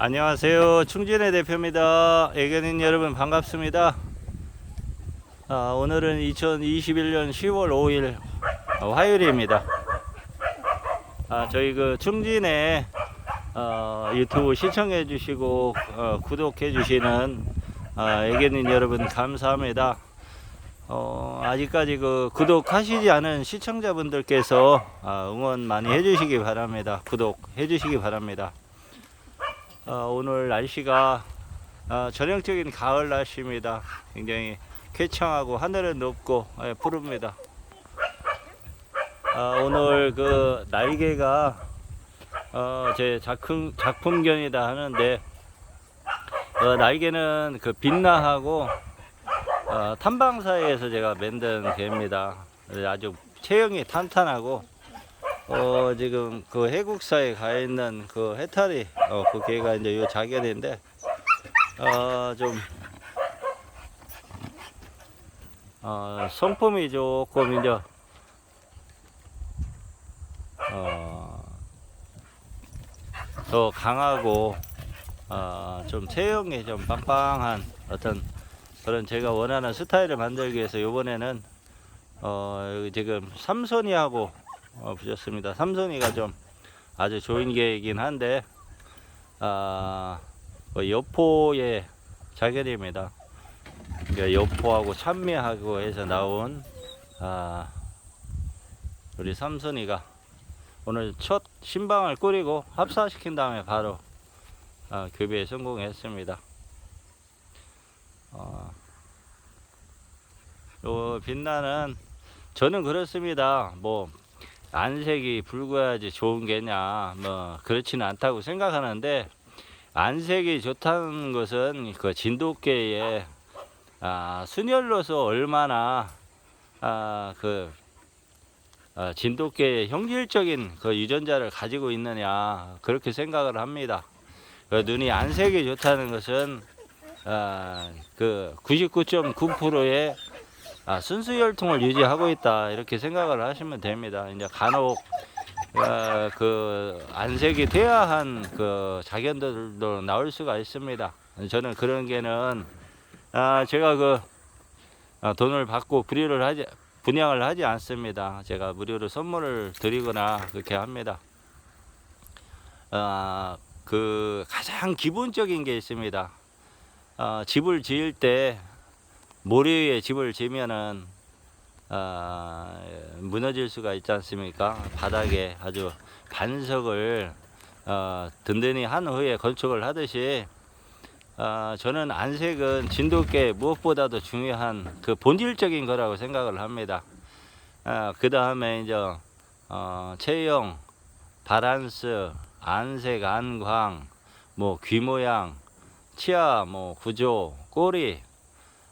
안녕하세요. 충진의 대표입니다. 애견인 여러분 반갑습니다. 아, 오늘은 2021년 10월 5일 어, 화요일입니다. 아, 저희 그 충진의 어, 유튜브 시청해 주시고 어, 구독해 주시는 아, 애견인 여러분 감사합니다. 어, 아직까지 그 구독하시지 않은 시청자분들께서 아, 응원 많이 해주시기 바랍니다. 구독해 주시기 바랍니다. 어, 오늘 날씨가 어, 전형적인 가을 날씨입니다. 굉장히 쾌청하고 하늘은 높고 예, 푸릅니다. 아, 오늘 그 날개가 어, 제 작품 작품견이다 하는데 어, 날개는 그 빛나하고 어, 탐방사에서 제가 만든 개입니다. 아주 체형이 탄탄하고 어, 지금 그 해국사에 가 있는 그 해탈이, 어, 그 개가 이제 요 자견인데, 어, 좀, 어, 성품이 조금 이제, 어, 더 강하고, 어, 좀 체형이 좀 빵빵한 어떤 그런 제가 원하는 스타일을 만들기 위해서 요번에는, 어, 지금 삼손이하고 어, 부셨습니다. 삼손이가 좀 아주 좋은 개이긴 한데 아, 그 여포의 자견입니다. 그러니까 여포하고 찬미하고 해서 나온 아, 우리 삼손이가 오늘 첫 신방을 꾸리고 합사시킨 다음에 바로 아, 교배에 성공했습니다. 어, 요 빛나는 저는 그렇습니다. 뭐 안색이 붉어야지 좋은 게냐 뭐 그렇지는 않다고 생각하는데 안색이 좋다는 것은 그 진돗개의 아, 순혈로서 얼마나 아, 그 아, 진돗개의 형질적인 그 유전자를 가지고 있느냐 그렇게 생각을 합니다. 그 눈이 안색이 좋다는 것은 아, 그 99.9%의 아, 순수 혈통을 유지하고 있다 이렇게 생각을 하시면 됩니다. 이제 간혹 어, 그 안색이 돼야 한그 자견들도 나올 수가 있습니다. 저는 그런 게는 아, 제가 그 아, 돈을 받고 불의를 하지 분양을 하지 않습니다. 제가 무료로 선물을 드리거나 그렇게 합니다. 아, 그 가장 기본적인 게 있습니다. 아, 집을 지을 때 모래 위에 집을 지면은 아, 무너질 수가 있지 않습니까? 바닥에 아주 반석을 어, 든든히 한 후에 건축을 하듯이 아, 저는 안색은 진돗개 무엇보다도 중요한 그 본질적인 거라고 생각을 합니다. 아, 그 다음에 이제 어, 체형, 바란스, 안색, 안광, 뭐 귀 모양, 치아, 뭐 구조, 꼬리,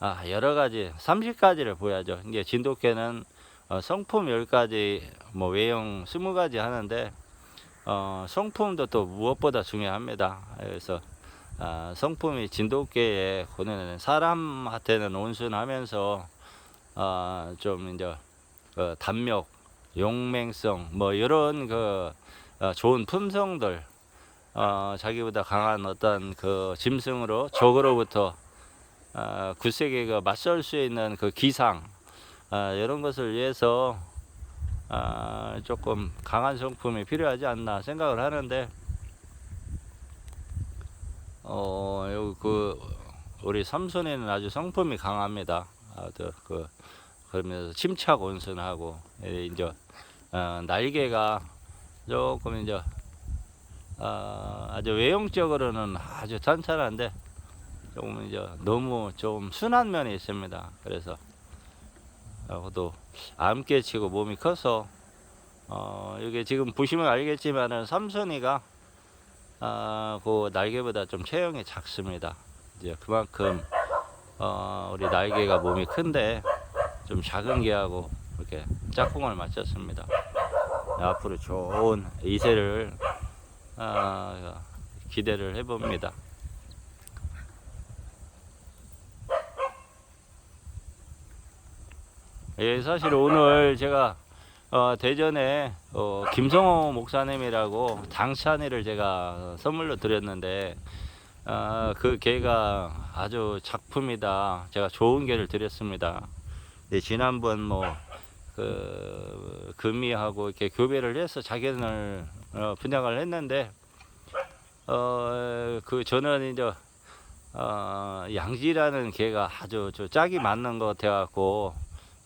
아, 여러 가지 30가지를 보여야죠. 이게 진돗개는 어, 성품 10가지, 뭐 외형 20가지 하는데 어, 성품도 또 무엇보다 중요합니다. 그래서 아, 성품이 진돗개의 고는 사람한테는 온순하면서 어, 좀 이제 그 단력, 용맹성 뭐 이런 그 어, 좋은 품성들 어, 자기보다 강한 어떤 그 짐승으로 적으로부터 어, 구세계가 맞설 수 있는 그 기상 어, 이런 것을 위해서 어, 조금 강한 성품이 필요하지 않나 생각을 하는데 어, 요, 그 우리 삼손에는 아주 성품이 강합니다. 아주 그 그러면서 침착 온순하고 예, 이제 어, 날개가 조금 이제 어, 아주 외형적으로는 아주 탄탄한데 조금 이제 너무 좀 순한 면이 있습니다. 그래서 어, 또 암깨 치고 몸이 커서 어, 이게 지금 보시면 알겠지만은 삼선이가 아, 그 날개보다 좀 체형이 작습니다. 이제 그만큼 어, 우리 날개가 몸이 큰데 좀 작은 개하고 이렇게 짝꿍을 맞췄습니다. 앞으로 좋은 이세를 아, 기대를 해봅니다. 예, 사실 오늘 제가 어, 대전에 어, 김성호 목사님이라고 당찬이를 제가 선물로 드렸는데 어, 그 개가 아주 작품이다. 제가 좋은 개를 드렸습니다. 네, 지난번 뭐 그 금이하고 이렇게 교배를 해서 자견을 어, 분양을 했는데 어, 그 저는 이제 어, 양지라는 개가 아주 저 짝이 맞는 것 같아갖고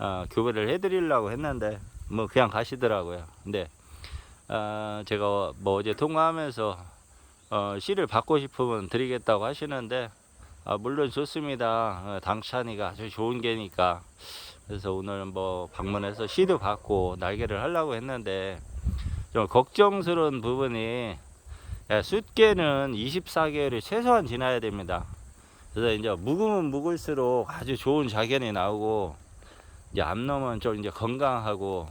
어, 교배를 해드리려고 했는데 뭐 그냥 가시더라고요. 근데 어, 제가 뭐 어제 통화하면서 어, 씨를 받고 싶으면 드리겠다고 하시는데 아, 물론 좋습니다. 어, 당찬이가 아주 좋은 개니까 그래서 오늘 뭐 방문해서 씨도 받고 날개를 하려고 했는데 좀 걱정스러운 부분이 야, 숫개는 24개월이 최소한 지나야 됩니다. 그래서 이제 묵으면 묵을수록 아주 좋은 자견이 나오고 이제 암놈은 좀 이제 건강하고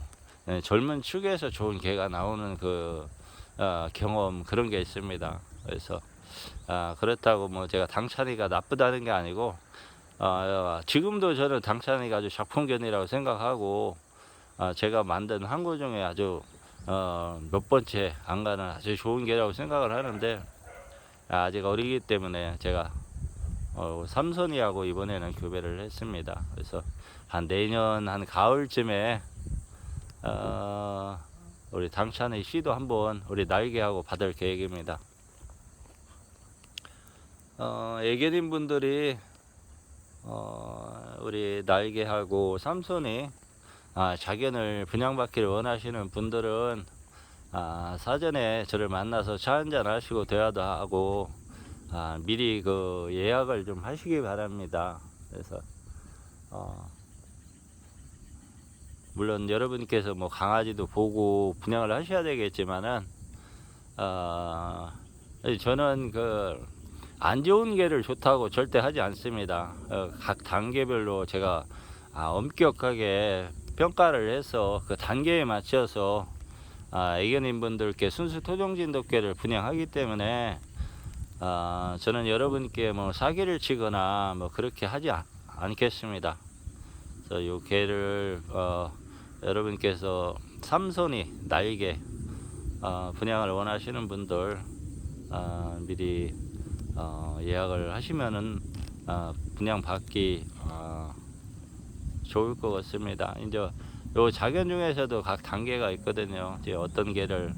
예, 젊은 축에서 좋은 개가 나오는 그 어, 경험 그런 게 있습니다. 그래서 아, 그렇다고 뭐 제가 당찬이가 나쁘다는 게 아니고 어, 지금도 저는 당찬이가 아주 작품견이라고 생각하고 아, 제가 만든 항구 중에 아주 어, 몇 번째 안 가는 아주 좋은 개라고 생각을 하는데 아, 아직 어리기 때문에 제가 어, 삼선이하고 이번에는 교배를 했습니다. 그래서 한 내년 한 가을쯤에 어, 우리 당찬의 씨도 한번 우리 날개하고 받을 계획입니다. 어, 애견인 분들이 어, 우리 날개하고 삼손이 아, 자견을 분양받기를 원하시는 분들은 아, 사전에 저를 만나서 차 한잔 하시고 대화도 하고 아, 미리 그 예약을 좀 하시기 바랍니다. 그래서 어, 물론 여러분께서 뭐 강아지도 보고 분양을 하셔야 되겠지만은 어, 저는 그 안 좋은 개를 좋다고 절대 하지 않습니다. 어, 각 단계별로 제가 아, 엄격하게 평가를 해서 그 단계에 맞춰서 아, 애견인 분들께 순수 토종진 독개를 분양하기 때문에 아, 저는 여러분께 뭐 사기를 치거나 뭐 그렇게 하지 않. 그래서 요 개를 어, 여러분께서 삼손이 날개 어, 분양을 원하시는 분들 어, 미리 어, 예약을 하시면은 어, 분양 받기 어, 좋을 것 같습니다. 이제 요 자견 중에서도 각 단계가 있거든요. 이제 어떤 개를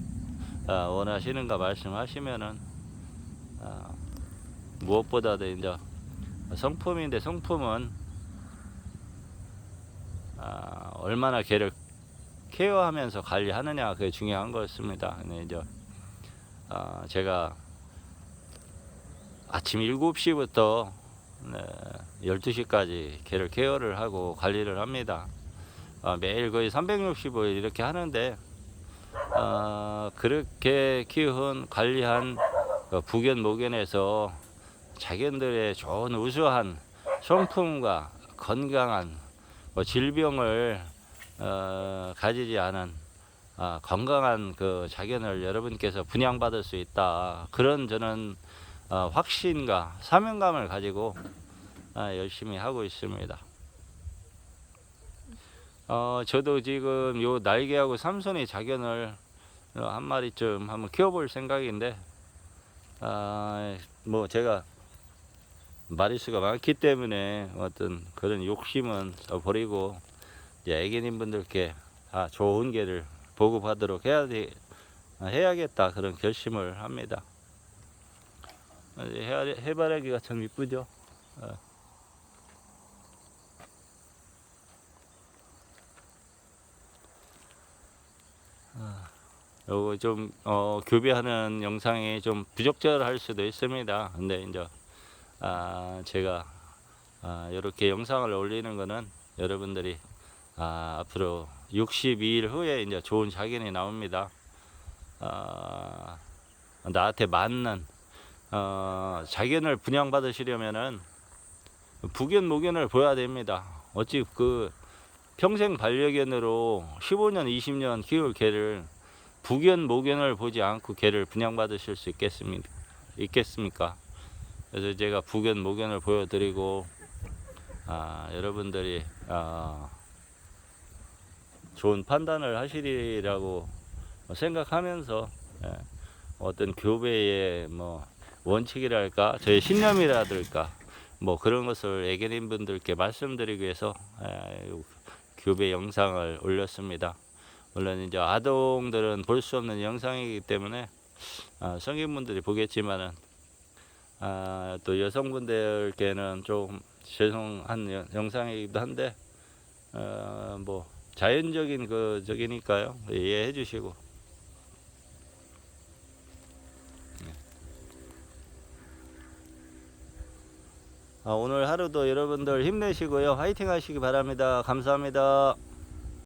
어, 원하시는가 말씀하시면은 어, 무엇보다도 이제 성품인데 성품은 아, 얼마나 개를 케어하면서 관리하느냐 그게 중요한. 근데 이제 아, 제가 아침 7시부터 네, 12시까지 개를 케어를 하고 관리를 합니다. 아, 매일 거의 365일 이렇게 하는데 아, 그렇게 키운 관리한 그 부견 모견에서 자견들의 좋은 우수한 성품과 건강한 뭐 질병을 어, 가지지 않은 아, 건강한 그 자견을 여러분께서 분양받을 수 있다. 그런 저는 어, 확신과 사명감을 가지고 아, 열심히 하고 있습니다. 어, 저도 지금 요 날개하고 삼손의 자견을 어, 한 마리쯤 한번 키워볼 생각인데, 아, 뭐 제가 마리수가 많기 때문에 어떤 그런 욕심은 버리고 이제 애견인 분들께 다 좋은 개를 보급하도록 해야 돼, 해야겠다 그런 결심을 합니다. 해, 해바라기가 참 이쁘죠. 좀 어, 교배하는 영상이 좀 부적절할 수도 있습니다. 근데 이제 아, 제가 아, 이렇게 영상을 올리는 거는 여러분들이 아, 앞으로 62일 후에 이제 좋은 자견이 나옵니다. 아, 나한테 맞는 어, 자견을 분양받으시려면은 부견 모견을 보여야 됩니다. 어찌 그 평생 반려견으로 15년, 20년 키울 개를 부견 모견을 보지 않고 개를 분양받으실 수 있겠습니까? 있겠습니까? 그래서 제가 부견 모견을 보여드리고 아, 여러분들이 아, 좋은 판단을 하시리라고 생각하면서 예, 어떤 교배의 뭐 원칙이랄까 저의 신념이라든가 뭐 그런 것을 애견인 분들께 말씀드리기 위해서 예, 요 교배 영상을 올렸습니다. 물론 이제 아동들은 볼 수 없는 영상이기 때문에 아, 성인분들이 보겠지만은 아, 또 여성분들께는 좀 죄송한 여- 영상이기도 한데 어, 뭐 자연적인 그 저기니까요. 이해해 주시고. 네. 아, 오늘 하루도 여러분들 힘내시고요. 화이팅 하시기 바랍니다. 감사합니다